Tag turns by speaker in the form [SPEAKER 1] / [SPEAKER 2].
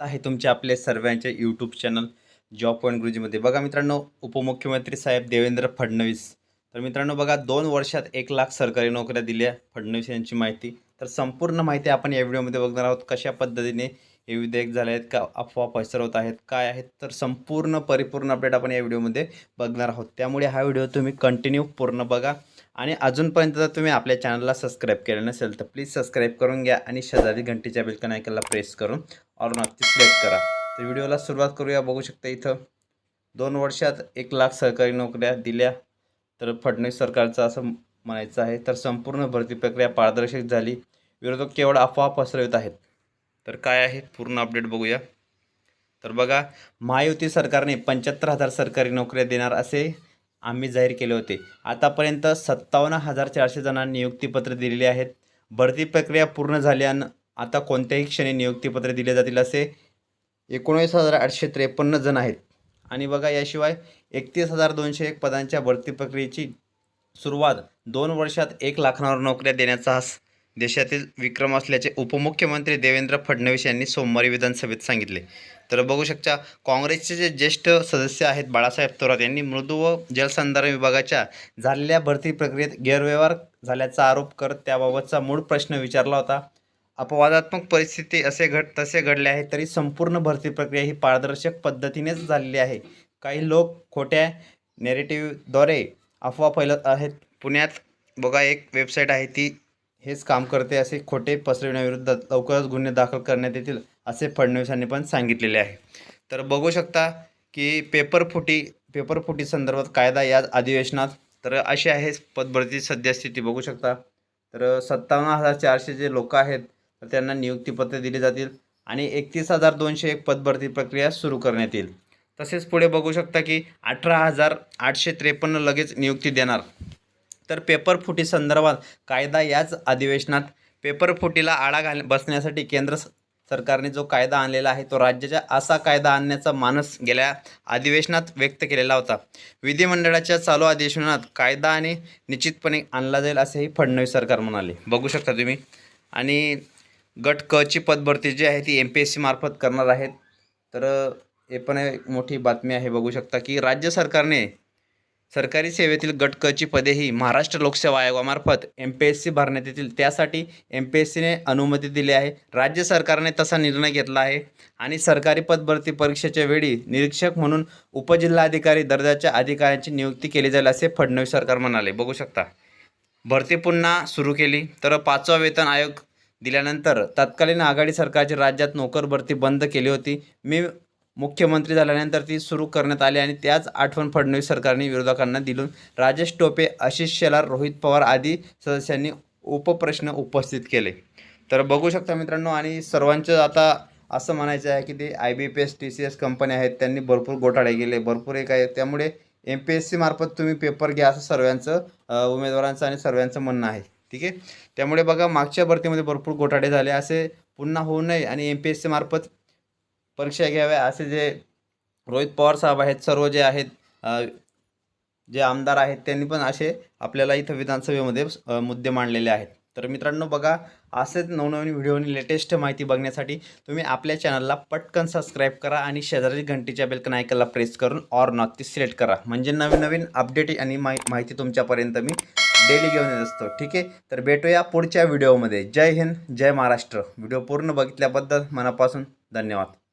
[SPEAKER 1] आहे तुमचे आपले सर्वांचे यूट्यूब चॅनल जॉब पॉईंट गुरुजीमध्ये बघा मित्रांनो उपमुख्यमंत्री साहेब देवेंद्र फडणवीस तर मित्रांनो बघा दोन वर्षात एक लाख सरकारी नोकऱ्या दिल्या फडणवीस यांची माहिती तर संपूर्ण माहिती आपण या व्हिडिओमध्ये बघणार आहोत कशा पद्धतीने हे विधेयक झाले आहेत का अफवा पसरवत आहेत काय आहेत तर संपूर्ण परिपूर्ण अपडेट आपण या व्हिडिओमध्ये बघणार आहोत त्यामुळे हा व्हिडिओ तुम्ही कंटिन्यू पूर्ण बघा आणि अजूनपर्यंत जर तुम्ही आपल्या चॅनलला सबस्क्राईब केलं नसेल तर प्लीज सबस्क्राईब करून घ्या आणि शेजारी घंटीच्या बिलकन ऐकायला प्रेस करून और नक्की सिलेक्ट करा तर व्हिडिओला सुरुवात करूया बघू शकता इथं दोन वर्षात एक लाख सरकारी नोकऱ्या दिल्या तर फडणवीस सरकारचं असं म्हणायचं आहे तर संपूर्ण भरती प्रक्रिया पारदर्शक झाली विरोधक केवळ अफवा पसरवित आहेत तर काय आहे पूर्ण अपडेट बघूया तर बघा महायुती सरकारने पंच्याहत्तर हजार सरकारी नोकऱ्या देणार असे आम्ही जाहीर केले होते आतापर्यंत सत्तावन्न हजार चारशे जणांना नियुक्तीपत्र दिलेली आहेत भरती प्रक्रिया पूर्ण झाल्यानं आता कोणत्याही क्षणी नियुक्तीपत्र दिले जातील असे एकोणीस हजार आठशे त्रेपन्न जण आहेत आणि बघा याशिवाय एकतीस हजार दोनशे एक पदांच्या भरती प्रक्रियेची सुरुवात दोन वर्षात एक लाखांवर नोकऱ्या देण्याचा देशातील विक्रम असल्याचे उपमुख्यमंत्री देवेंद्र फडणवीस यांनी सोमवारी विधानसभेत सांगितले तर बघू शकता काँग्रेसचे जे ज्येष्ठ सदस्य आहेत बाळासाहेब थोरात यांनी मृदू व जलसंधारण विभागाच्या झालेल्या भरती प्रक्रियेत गैरव्यवहार झाल्याचा आरोप करत त्याबाबतचा मूळ प्रश्न विचारला होता अपवादात्मक परिस्थिती असे घड तसे घडले आहे तरी संपूर्ण भरती प्रक्रिया ही पारदर्शक पद्धतीनेच झालेली आहे काही लोक खोट्या नेरेटिव्हद्वारे अफवा फैलत आहेत पुण्यात बघा एक वेबसाईट आहे ती हेच काम करते असे खोटे पसरविण्याविरुद्ध लवकरच गुन्हे दाखल करण्यात येतील असे फडणवीसांनी पण सांगितलेले आहे तर बघू शकता की पेपरफुटी पेपरफुटी संदर्भात कायदा या अधिवेशनात तर अशी आहे पदभरती सद्यस्थिती बघू शकता तर सत्तावन्न हजार चारशे जे लोक आहेत तर त्यांना नियुक्तीपत्र दिली जातील आणि एकतीस हजार दोनशे एक पदभरती प्रक्रिया सुरू करण्यात येईल तसेच पुढे बघू शकता की अठरा हजार आठशे त्रेपन्न लगेच नियुक्ती देणार तर पेपरफुटी संदर्भात कायदा याच अधिवेशनात पेपरफुटीला आळा घाल बसण्यासाठी केंद्र सरकारने जो कायदा आणलेला आहे तो राज्याच्या असा कायदा आणण्याचा मानस गेल्या अधिवेशनात व्यक्त केलेला होता विधिमंडळाच्या चालू अधिवेशनात कायदा आणि निश्चितपणे आणला जाईल असेही फडणवीस सरकार म्हणाले बघू शकता तुम्ही आणि गट क ची पदभरती जी आहे ती एम पी एस सी मार्फत करणार आहेत तर हे पण एक मोठी बातमी आहे बघू शकता की राज्य सरकारने सरकारी सेवेतील गट क पदे ही महाराष्ट्र लोकसेवा आयोगामार्फत एम पी एस सी भरण्यात येतील त्यासाठी एम पी एस सीने अनुमती दिली आहे राज्य सरकारने तसा निर्णय घेतला आहे आणि सरकारी पदभरती परीक्षेच्या वेळी निरीक्षक म्हणून उपजिल्हाधिकारी दर्जाच्या अधिकाऱ्यांची नियुक्ती केली जाईल असे फडणवीस सरकार म्हणाले बघू शकता भरती पुन्हा सुरू केली तर पाचवा वेतन आयोग दिल्यानंतर तत्कालीन आघाडी सरकारची राज्यात नोकर भरती बंद केली होती मी मुख्यमंत्री झाल्यानंतर ती सुरू करण्यात आली आणि त्याच आठवण फडणवीस सरकारने विरोधकांना दिलून राजेश टोपे आशिष शेलार रोहित पवार आदी सदस्यांनी उपप्रश्न उपस्थित केले तर बघू शकता मित्रांनो आणि सर्वांचं आता असं म्हणायचं आहे की ते I B P S T C S कंपन्या आहेत त्यांनी भरपूर घोटाळे केले भरपूर एक आहे त्यामुळे एम पी एस सीमार्फत तुम्ही पेपर घ्या असं सर्वांचं उमेदवारांचं आणि सर्वांचं म्हणणं आहे ठीक आहे त्यामुळे बघा मागच्या भरतीमध्ये भरपूर घोटाळे झाले असे पुन्हा होऊ नये आणि एम पी एस सीमार्फत परीक्षा घ्याव्या असे जे रोहित पवार साहेब आहेत सर्व जे आहेत जे आमदार आहेत त्यांनी पण असे आपल्याला इथं विधानसभेमध्ये मुद्दे मांडलेले आहेत तर मित्रांनो बघा असेच नवनवीन व्हिडिओ लेटेस्ट माहिती बघण्यासाठी तुम्ही आपल्या चॅनलला पटकन सबस्क्राईब करा आणि शेजारी घंटीच्या बेलकन आयकनला प्रेस करून ऑर नॉट ती सिलेक्ट करा म्हणजे नवीन नवीन अपडेट आणि माहिती तुमच्यापर्यंत मी डेली घेऊन येत असतो ठीक आहे तर भेटूया पुढच्या व्हिडिओमध्ये जय हिंद जय महाराष्ट्र व्हिडिओ पूर्ण बघितल्याबद्दल मनापासून धन्यवाद